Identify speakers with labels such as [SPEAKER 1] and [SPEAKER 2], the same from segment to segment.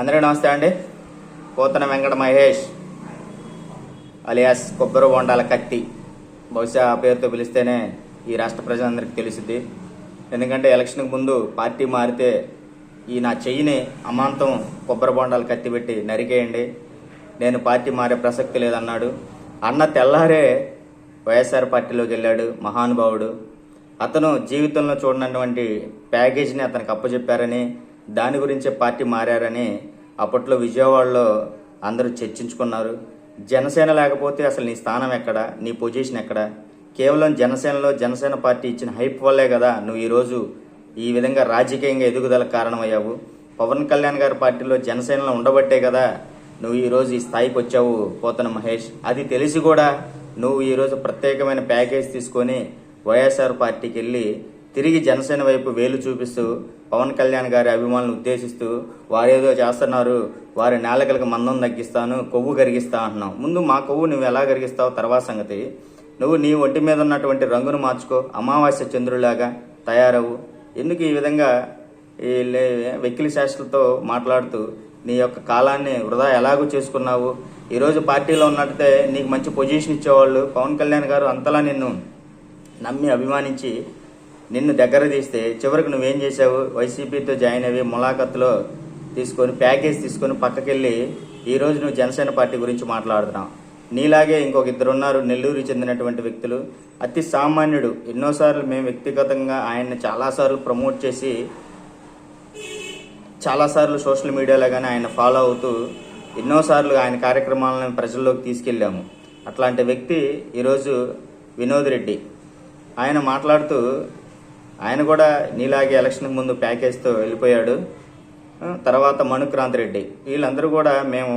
[SPEAKER 1] అందరికీ నమస్తే అండి. పోతన వెంకట మహేష్ అలియాస్ కొబ్బరి బొండాల కత్తి. బహుశా ఆ పేరుతో పిలిస్తేనే ఈ రాష్ట్ర ప్రజలందరికీ తెలుసుద్ది. ఎందుకంటే ఎలక్షన్కి ముందు పార్టీ మారితే ఈ నా చెయ్యిని అమాంతం కొబ్బరి బొండాలు కత్తి పెట్టి నరికేయండి. నేను పార్టీ మారే ప్రసక్తి లేదన్నాడు. అన్న తెల్లారే వైఎస్ఆర్ పార్టీలోకి వెళ్ళాడు మహానుభావుడు. అతను జీవితంలో చూడనటువంటి ప్యాకేజీని అతనికి అప్పచెప్పారని దాని గురించే పార్టీ మారారని అప్పట్లో విజయవాడలో అందరూ చర్చించుకున్నారు. జనసేన లేకపోతే అసలు నీ స్థానం ఎక్కడ? నీ పొజిషన్ ఎక్కడ? కేవలం జనసేనలో జనసేన పార్టీ ఇచ్చిన హైప్ వల్లే కదా నువ్వు ఈరోజు ఈ విధంగా రాజకీయంగా ఎదుగుదల కారణమయ్యావు. పవన్ కళ్యాణ్ గారి పార్టీలో జనసేనలో ఉండబట్టే కదా నువ్వు ఈరోజు ఈ స్థాయికి వచ్చావు పోతన మహేష్. అది తెలిసి కూడా నువ్వు ఈరోజు ప్రత్యేకమైన ప్యాకేజ్ తీసుకొని వైఎస్ఆర్ పార్టీకి వెళ్ళి తిరిగి జనసేన వైపు వేలు చూపిస్తూ పవన్ కళ్యాణ్ గారి అభిమానులను ఉద్దేశిస్తూ వారేదో చేస్తున్నారు వారి నేలకలకు మందం తగ్గిస్తాను కొవ్వు కరిగిస్తా అంటున్నావు ముందు మా కొవ్వు నువ్వు ఎలా కరిగిస్తావు తర్వాత సంగతి. నువ్వు నీ ఒంటి మీద ఉన్నటువంటి రంగును మార్చుకో అమావాస్య చంద్రులాగా తయారవు. ఎందుకు ఈ విధంగా ఈ లే- వెకిలి శాస్త్రలతో మాట్లాడుతూ నీ యొక్క కాలాన్ని వృధా ఎలాగో చేసుకున్నావు? ఈరోజు పార్టీలో ఉన్నట్టే నీకు మంచి పొజిషన్ ఇచ్చేవాళ్ళు పవన్ కళ్యాణ్ గారు అంతలా నిన్ను నమ్మి అభిమానించి నిన్ను దగ్గర తీస్తే చివరికి నువ్వేం చేసావు వైసీపీతో జాయిన్ అయ్యి ములాఖత్తులో తీసుకొని ప్యాకేజ్ తీసుకొని పక్కకెళ్ళి ఈరోజు నువ్వు జనసేన పార్టీ గురించి మాట్లాడుతున్నావు. నీలాగే ఇంకొక ఇద్దరు ఉన్నారు నెల్లూరు చెందినటువంటి వ్యక్తులు. అతి సామాన్యుడు. ఎన్నోసార్లు మేము వ్యక్తిగతంగా ఆయన్ని చాలాసార్లు ప్రమోట్ చేసి చాలాసార్లు సోషల్ మీడియాలో కానీ ఆయన ఫాలో అవుతూ ఎన్నోసార్లు ఆయన కార్యక్రమాలను ప్రజల్లోకి తీసుకెళ్ళాము. అట్లాంటి వ్యక్తి ఈరోజు వినోద్ రెడ్డి. ఆయన మాట్లాడుతూ ఆయన కూడా నీలాగే ఎలక్షన్కి ముందు ప్యాకేజ్తో వెళ్ళిపోయాడు. తర్వాత మణుక్రాంత్ రెడ్డి వీళ్ళందరూ కూడా మేము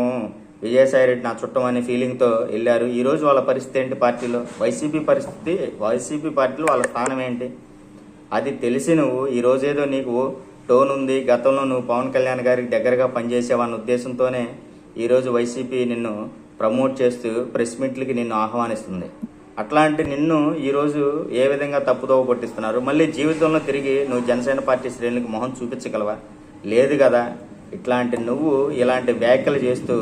[SPEAKER 1] విజయసాయి రెడ్డి నా చుట్టం అనే ఫీలింగ్తో వెళ్ళారు. ఈరోజు వాళ్ళ పరిస్థితి ఏంటి పార్టీలో? వైసీపీ పరిస్థితి వైసీపీ పార్టీలో వాళ్ళ స్థానం ఏంటి? అది తెలిసి నువ్వు ఈ రోజేదో నీకు టోన్ ఉంది. గతంలో నువ్వు పవన్ కళ్యాణ్ గారికి దగ్గరగా పనిచేసేవన్న ఉద్దేశంతోనే ఈరోజు వైసీపీ నిన్ను ప్రమోట్ చేస్తూ ప్రెస్ మీట్లకి నిన్ను ఆహ్వానిస్తుంది. అట్లాంటి నిన్ను ఈరోజు ఏ విధంగా తప్పుదోవ పట్టిస్తున్నారు మళ్ళీ జీవితంలో తిరిగి నువ్వు జనసేన పార్టీ శ్రేణులకు మొహం చూపించగలవా? లేదు కదా. ఇట్లాంటి నువ్వు ఇలాంటి వ్యాఖ్యలు చేస్తూ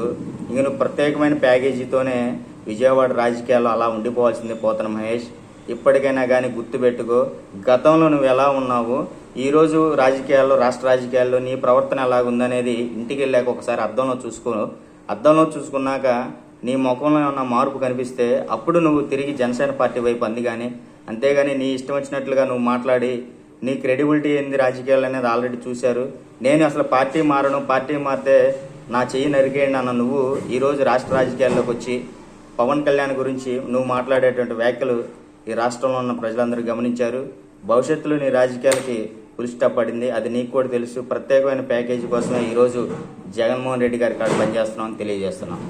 [SPEAKER 1] ఇంక నువ్వు ప్రత్యేకమైన ప్యాకేజీతోనే విజయవాడ రాజకీయాల్లో అలా ఉండిపోవాల్సింది పోతన మహేష్. ఇప్పటికైనా కానీ గుర్తుపెట్టుకో గతంలో నువ్వు ఎలా ఉన్నావు? ఈరోజు రాజకీయాల్లో రాష్ట్ర రాజకీయాల్లో నీ ప్రవర్తన ఎలాగుందనేది ఇంటికి వెళ్ళాక ఒకసారి అద్దంలో చూసుకో. అద్దంలో చూసుకున్నాక నీ ముఖంలో ఉన్న మార్పు కనిపిస్తే అప్పుడు నువ్వు తిరిగి జనసేన పార్టీ వైపు అంది కానీ అంతేగాని నీ ఇష్టం వచ్చినట్లుగా నువ్వు మాట్లాడి నీ క్రెడిబిలిటీ ఏంది రాజకీయాలు అనేది ఆల్రెడీ చూశారు. నేను అసలు పార్టీ మారను పార్టీ మారితే నా చెయ్యి నరికేయండి అన్న నువ్వు ఈరోజు రాష్ట్ర రాజకీయాల్లోకి వచ్చి పవన్ కళ్యాణ్ గురించి నువ్వు మాట్లాడేటువంటి వ్యాఖ్యలు ఈ రాష్ట్రంలో ఉన్న ప్రజలందరూ గమనించారు. భవిష్యత్తులో నీ రాజకీయాలకి పులి పడింది. అది నీకు కూడా తెలుసు. ప్రత్యేకమైన ప్యాకేజీ కోసమే ఈరోజు జగన్మోహన్ రెడ్డి గారి కాడ పనిచేస్తున్నాం అని తెలియజేస్తున్నాం.